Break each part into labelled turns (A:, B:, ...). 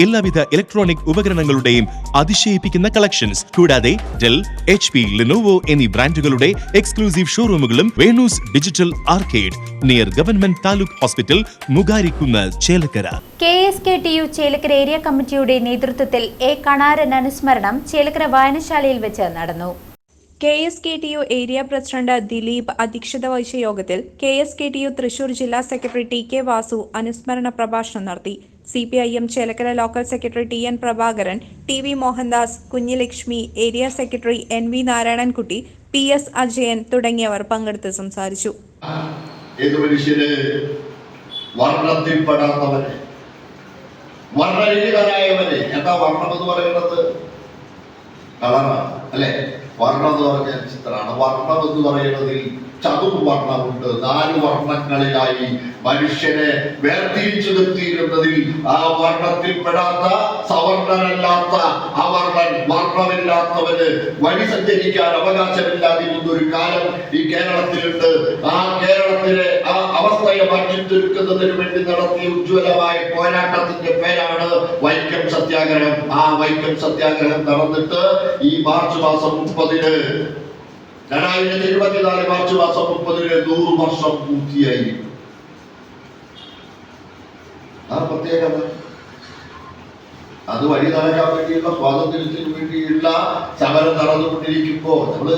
A: എല്ലാവിധ ഇലക്ട്രോണിക് ഉപകരണങ്ങളുടെയും അതിശയിപ്പിക്കുന്ന കളക്ഷൻസ് കൂടാതെ ഡെൽ എച്ച് പി ലിനോവോ എന്നീ ബ്രാൻഡുകളുടെ exclusive ഷോറൂമുകളും Venus digital arcade near government taluk hospital Mugarikkunnu Chelakkara
B: K S K T U Chelakkara area കമ്മിറ്റിയുടെ നേതൃത്വത്തിൽ എ കണാരൻ അനുസ്മരണം ചേലക്കര വായനശാലയിൽ വെച്ച് നടന്നു.
C: K S K T U area president Dileep അധ്യക്ഷത വഹിച്ച യോഗത്തിൽ K S K T U Thrissur ജില്ലാ സെക്രട്ടറി ടി കെ വാസു അനുസ്മരണ പ്രഭാഷണം നടത്തി. C P I M Chelakkara local secretary T N Prabhakaran T V Mohandas Kunjilakshmi area secretary N V Narayanankutty P S Ajayan തുടങ്ങിയവർ പങ്കെടുത്ത് സംസാരിച്ചു.
D: വർണത്തിൽപ്പെടാത്തവന് വർണരഹിതനായവന് എന്താ വർണം എന്ന് പറയുന്നത്? കളറാണ് അല്ലെ? വർണം എന്ന് പറഞ്ഞ ചിത്രമാണ് വർണം എന്ന് പറയുന്നതിൽ ചതുർവർണമുണ്ട് നാല് വർണങ്ങളിലായി മനുഷ്യനെ വേർതിരിച്ചു നിർത്തിയിരുന്നതിൽ ആ വർണത്തിൽപ്പെടാത്ത സവർണനല്ലാത്ത അവർണൻ വർണമില്ലാത്തവന് വഴി സഞ്ചരിക്കാൻ അവകാശമില്ലാതിരുന്ന ഒരു കാലം ഈ കേരളത്തിലുണ്ട്. ആ തീർക്കുന്നതിന് വേണ്ടി നടത്തിയ ഉജ്ജ്വലമായ പോരാട്ടത്തിന്റെ പേരാണ് വൈക്കം സത്യാഗ്രഹം. ആ വൈക്കം സത്യാഗ്രഹം നടന്നിട്ട് ഈ മാർച്ച് മാസം മുപ്പതിന് രണ്ടായിരത്തി ഇരുപത്തിനാല് മാർച്ച് മാസം മുപ്പതിന് നൂറ് വർഷം പൂർത്തിയായിരിക്കും ആ പ്രത്യേകത? അത് വഴി നടക്കാൻ വേണ്ടിയുള്ള സ്വാതന്ത്ര്യത്തിന് വേണ്ടിയുള്ള സമരം നടന്നുകൊണ്ടിരിക്കുമ്പോ നമ്മൾ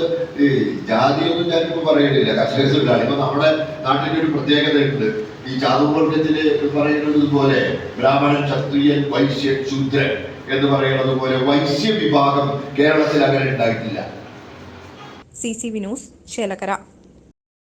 D: ഈ ജാതിയൊന്നും ഞാനിപ്പോ പറയണില്ല. കർഷക ഇപ്പൊ നമ്മുടെ നാട്ടിന്റെ ഒരു പ്രത്യേകതയുണ്ട്. ഈ ചാതുവർഗത്തിൽ പറയുന്നത് പോലെ ബ്രാഹ്മണൻ ക്ഷത്രിയൻ വൈശ്യൻ ശൂദ്രൻ എന്ന് പറയുന്നത് പോലെ വൈശ്യ വിഭാഗം കേരളത്തിൽ അങ്ങനെ ഉണ്ടായിട്ടില്ല.
C: C C വിനൂസ് Chelakkara